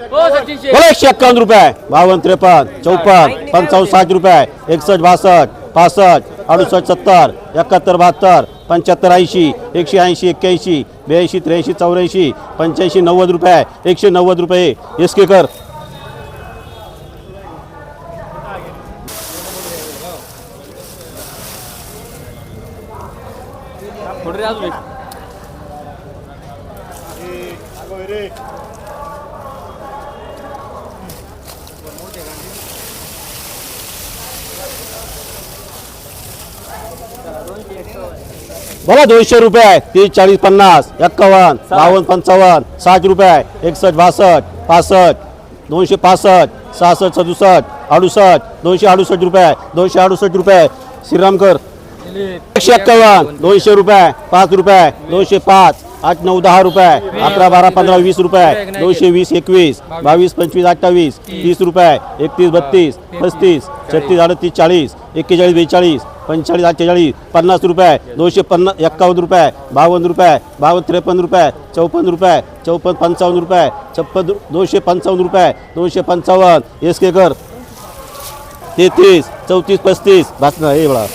बोला एकशे एक्कावन्न रुपये. बावन्न त्रेपन्न चौपन्न पंचावन्न साठ रुपये. एकसष्ट बासष्ट पासष्ट अडुसष्ट सत्तर एकाहत्तर बहात्तर पंच्याहत्तर ऐंशी एकशे ऐंशी एक्क्याऐंशी ब्याऐंशी त्र्याऐंशी चौऱ्याऐंशी पंच्याऐंशी नव्वद रुपये. एकशे नव्वद रुपये. एस के कर बोला दोनशे रुपये तीस चाळीस पन्नास एक्कावन्न बावन्न पंचावन्न साठ रुपये एकसष्ट बासष्ट पासष्ट दोनशे पासष्ट सहासष्ट सदुसष्ट अडुसष्ट दोनशे अडुसष्ट रुपये दोनशे अडुसष्ट रुपये श्रीरामकर. एकशे एक्कावन्न दोनशे रुपये पाच रुपये दोनशे पाच आठ नऊ दहा रुपये अकरा बारा पंधरा वीस रुपये दोनशे वीस एकवीस बावीस पंचवीस अठ्ठावीस तीस रुपये एकतीस बत्तीस पस्तीस छत्तीस अडतीस चाळीस एक्केचाळीस बेचाळीस पंचेचाळीस अठ्ठेचाळीस पन्नास रुपये दोनशे पन्नास एक्कावन्न रुपये बावन्न रुपये बावन्न त्रेपन्न रुपये चौपन्न रुपये चौपन्न पंचावन्न रुपये छप्पन दोनशे पंचावन्न रुपये दोनशे पंचावन्न. एस के कर. तेहतीस चौतीस पस्तीस. भाषण हे बळा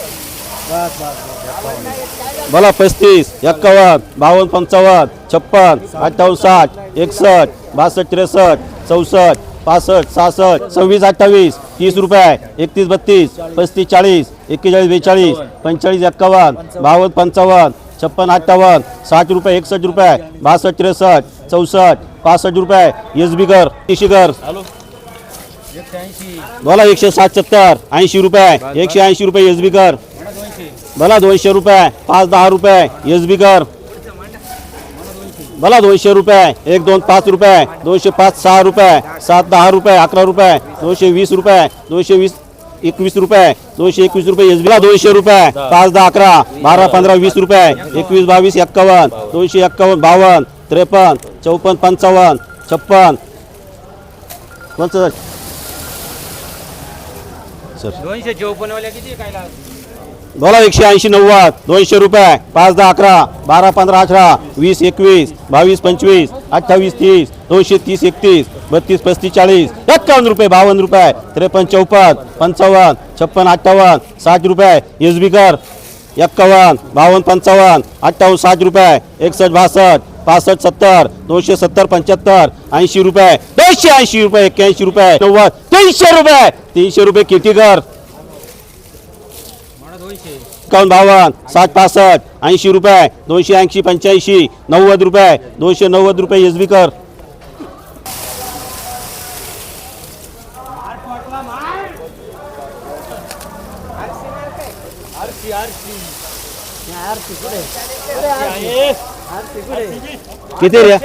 बोला पस्तीस एक्कावन्न बावन्न पंचावन्न छप्पन अठ्ठावन्न साठ एकसष्ट बासष्ट त्रेसष्ट चौसष्ट. पासष्ट सहासष्ट सव्वीस अठ्ठावीस तीस रुपये एकतीस बत्तीस पस्तीस चाळीस एक्केचाळीस बेचाळीस पंचेचाळीस एक्कावन्न बावन्न पंचावन्न छप्पन अठ्ठावन्न साठ रुपये एकसष्ट रुपये बासष्ट त्रेसष्ट चौसष्ट पासष्ट रुपये एस बी कर तीशी कर. बोला एकशे सात सत्तर ऐंशी रुपये एकशे ऐंशी रुपये एस बी कर. बोला दोनशे रुपये पाच दहा रुपये एस बी कर. बोला दोनशे रुपये एक दोन पाच रुपये दोनशे पाच सहा रुपये सात दहा रुपये अकरा रुपये दोनशे वीस रुपये दोनशे वीस एकवीस रुपये दोनशे एकवीस रुपये एस बीला दोनशे रुपये पाच दहा अकरा बारा पंधरा वीस रुपये एकवीस बावीस एक्कावन्न दोनशे एक्कावन्न बावन्न त्रेपन्न चौपन्न पंचावन्न छप्पन पंच सर. दोनशे चौपन्न वाल्या किती काय बोला एकशे ऐंशी नव्वद दोनशे रुपये पाच दहा अकरा बारा पंधरा अठरा वीस एकवीस बावीस पंचवीस अठ्ठावीस तीस दोनशे तीस एकतीस बत्तीस पस्तीस चाळीस एक्कावन्न रुपये बावन्न रुपये त्रेपन्न चौपन्न पंचावन्न छप्पन अठ्ठावन्न साठ रुपये एस बी कर एक्कावन्न बावन्न पंचावन्न अठ्ठावन्न साठ रुपये एकसष्ट बासष्ट पासष्ट सत्तर दोनशे सत्तर पंच्याहत्तर ऐंशी रुपये दोनशे ऐंशी रुपये एक्क्याऐंशी रुपये नव्वद तीनशे रुपये तीनशे रुपये किती कर? दोनशे एकावन्न बावन्न साठ पासष्ट, ऐंशी रुपये, दोनशे ऐंशी पंच्याऐंशी, नव्वद रुपये, दोनशे नव्वद रुपये एस बी कर. किती रे?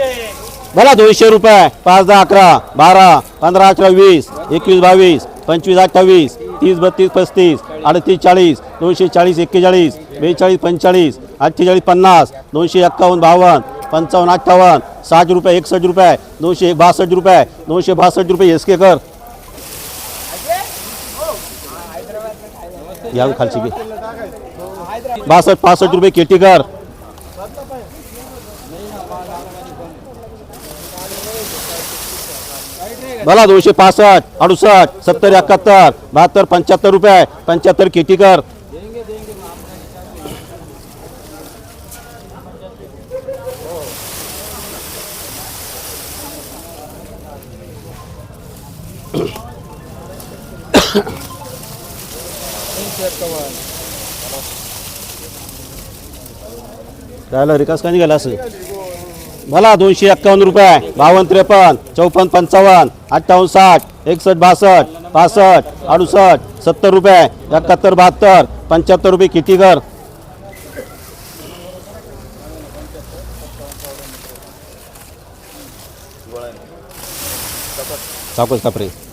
बोला दोनशे रुपये, पाच दहा अकरा, बारा, पंधरा, अठरा, वीस, एकवीस, बावीस, पंचवीस, अठ्ठावीस, तीस, बत्तीस, पस्तीस अडतीस चाळीस दोनशे चाळीस एक्केचाळीस बेचाळीस पंचेचाळीस अठ्ठेचाळीस पन्नास दोनशे एक्कावन्न बावन्न पंचावन्न अठ्ठावन्न साठ रुपये एकसष्ट रुपये दोनशे बासष्ट रुपये दोनशे बासष्ट रुपये एस के कर. या खालची घे. बासष्ट पासष्ट रुपये केटी कर. बोला दोनशे पासष्ट अडुसष्ट सत्तर एकाहत्तर बहात्तर पंच्याहत्तर रुपये. पंच्याहत्तर किती कर? राहिला रिकास का गेला असं भला दोनशे एक्कावन्न रुपये बावन्न त्रेपन्न चौपन्न पंचावन्न अठ्ठावन्न साठ एकसष्ट बासष्ट पासष्ट अडुसष्ट सत्तर रुपये एकाहत्तर बहात्तर पंच्याहत्तर रुपये किती कर सावकाश कापरे.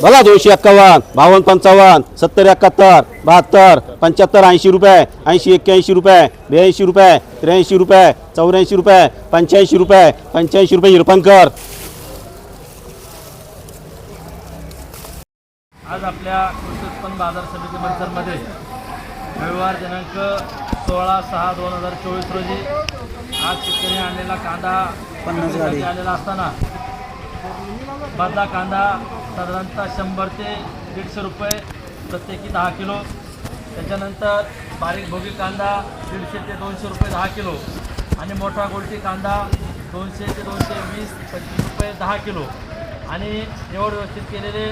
बोला दोनशे एक्कावन्न बावन्न पंचावन्न सत्तर एकाहत्तर बहात्तर पंच्याहत्तर ऐंशी रुपये ऐंशी एक्क्याऐंशी रुपये ब्याऐंशी रुपये त्र्याऐंशी रुपये चौऱ्याऐंशी रुपये पंच्याऐंशी रुपये पंच्याऐंशी रुपये हिरपणकर आज आपल्या कृषी उत्पन्न बाजार समिती परिसरमध्ये रविवार दिनांक सोळा सहा दोन हजार चोवीस रोजी आज शेतकरी आणलेला कांदा विक्रीसाठी आलेला असताना मधला कांदा साधारणतः शंभर ते दीडशे रुपये प्रत्येकी दहा किलो. त्याच्यानंतर बारीक भोगी कांदा दीडशे ते दोनशे रुपये दहा किलो. आणि मोठा गोलटी कांदा दोनशे ते दोनशे वीस पंचवीस रुपये दहा किलो. आणि निवड व्यवस्थित केलेले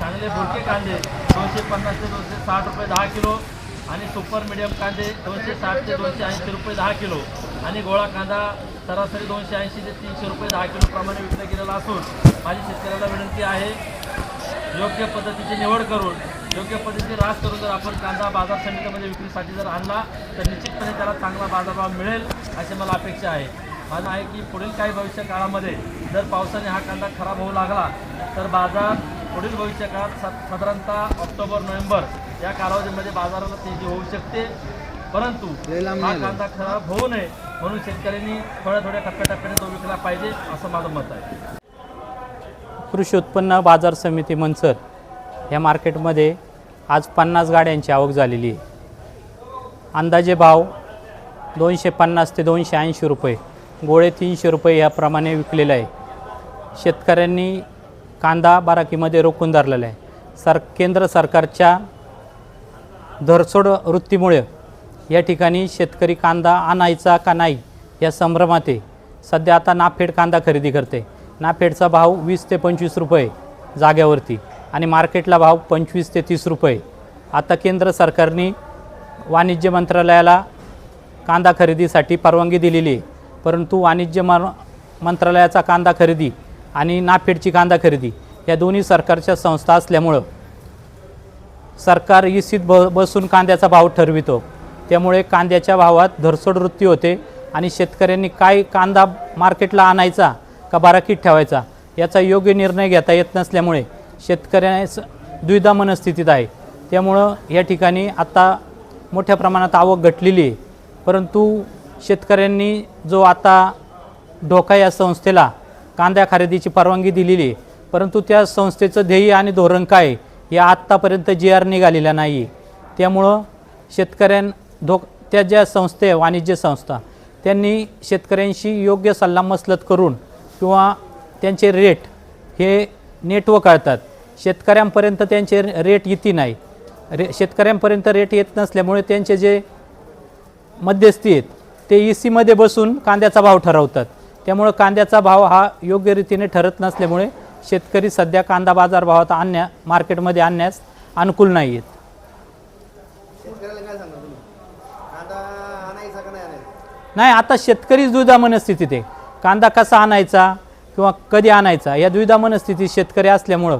चांगले भुरके कांदे दोनशे पन्नास ते दोनशे साठ रुपये दहा किलो. आणि सुपर मिडियम कांदे दोनशे साठ ते दोनशे ऐंशी रुपये दहा किलो. आणि गोळा कांदा सरासरी दोनशे ऐंशी ते तीनशे रुपये दहा किलोप्रमाणे विकला गेलेला असून माझी शेतकऱ्याला विनंती आहे योग्य पद्धतीची निवड करून योग्य पद्धतीची रास करून जर आपण कांदा बाजार समितीमध्ये विक्रीसाठी जर आणला तर निश्चितपणे त्याला चांगला बाजारभाव मिळेल अशी मला अपेक्षा आहे. माझं आहे की पुढील काही भविष्य काळामध्ये जर पावसाने हा कांदा खराब होऊ लागला तर बाजार पुढील भविष्य काळात सा साधारणतः ऑक्टोबर नोव्हेंबर या कालावधीमध्ये बाजाराला तेजी होऊ शकते. परंतु हा कांदा खराब होऊ नये म्हणून शेतकऱ्यांनी थोड्या थोड्या टप्प्याटप्प्याने तो विकला पाहिजे असं माझं मत आहे. कृषी उत्पन्न बाजार समिती मनसर या मार्केटमध्ये आज पन्नास गाड्यांची आवक झालेली आहे. अंदाजे भाव दोनशे पन्नास ते दोनशे ऐंशी रुपये गोळे तीनशे रुपये याप्रमाणे विकलेले आहे. शेतकऱ्यांनी कांदा बाराकीमध्ये रोखून धरलेला आहे. सर केंद्र सरकारच्या धरसोड वृत्तीमुळे या ठिकाणी शेतकरी कांदा आणायचा का नाही या संभ्रमात आहे. सध्या आता नाफेड कांदा खरेदी करते नाफेडचा भाव वीस ते पंचवीस रुपये जाग्यावरती आणि मार्केटला भाव पंचवीस ते तीस रुपये. आता केंद्र सरकारने वाणिज्य मंत्रालयाला कांदा खरेदीसाठी परवानगी दिलेली आहे. परंतु वाणिज्य म मंत्रालयाचा कांदा खरेदी आणि नाफेडची कांदा खरेदी या दोन्ही सरकारच्या संस्था असल्यामुळं सरकार इसीत ब बसून कांद्याचा भाव ठरवितो. त्यामुळे कांद्याच्या भावात धरसोड वृत्ती होते आणि शेतकऱ्यांनी काय कांदा मार्केटला आणायचा का बाराकीत ठेवायचा? याचा योग्य निर्णय घेता येत नसल्यामुळे शेतकऱ्यास द्विधा मनस्थितीत आहे. त्यामुळं या ठिकाणी आता मोठ्या प्रमाणात आवक घटलेली आहे. परंतु शेतकऱ्यांनी जो आता ढोका या संस्थेला कांद्या खरेदीची परवानगी दिलेली आहे. परंतु त्या संस्थेचं ध्येय आणि धोरण काय? या आत्तापर्यंत जी आर निघालेला नाही आहे त्यामुळं शेतकऱ्यां धो त्या ज्या संस्थे आहे वाणिज्य संस्था त्यांनी शेतकऱ्यांशी योग्य सल्लामसलत करून किंवा त्यांचे रेट हे नेटवर्क कळतात. शेतकऱ्यांपर्यंत त्यांचे रेट येती नाही. रे शेतकऱ्यांपर्यंत रेट येत नसल्यामुळे त्यांचे जे मध्यस्थी आहेत ते ई सीमध्ये बसून कांद्याचा भाव ठरवतात. त्यामुळं कांद्याचा भाव हा योग्य रीतीने ठरत नसल्यामुळे शेतकरी सध्या कांदा बाजार भावात आणण्या मार्केटमध्ये आणण्यास अनुकूल नाही आहेत. नाही आता शेतकरीच द्विधा मनस्थितीत आहे. कांदा कसा आणायचा किंवा कधी आणायचा या द्विधा मनस्थितीत शेतकरी असल्यामुळं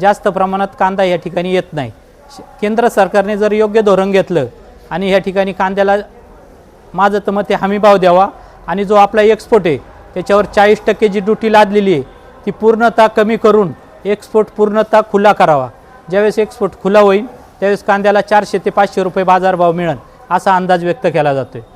जास्त प्रमाणात कांदा या ठिकाणी येत नाही. श- केंद्र सरकारने जर योग्य धोरण घेतलं आणि या ठिकाणी कांद्याला माझं तर मते हमी भाव द्यावा आणि जो आपला एक्सपोर्ट आहे त्याच्यावर चाळीस टक्के जी ड्युटी लादलेली आहे ती पूर्णतः कमी करून एक्सपोर्ट पूर्णतः खुला करावा. ज्यावेळेस एक्सपोर्ट खुला होईल त्यावेळेस कांद्याला चारशे ते पाचशे रुपये बाजारभाव मिळेल असा अंदाज व्यक्त केला जातो आहे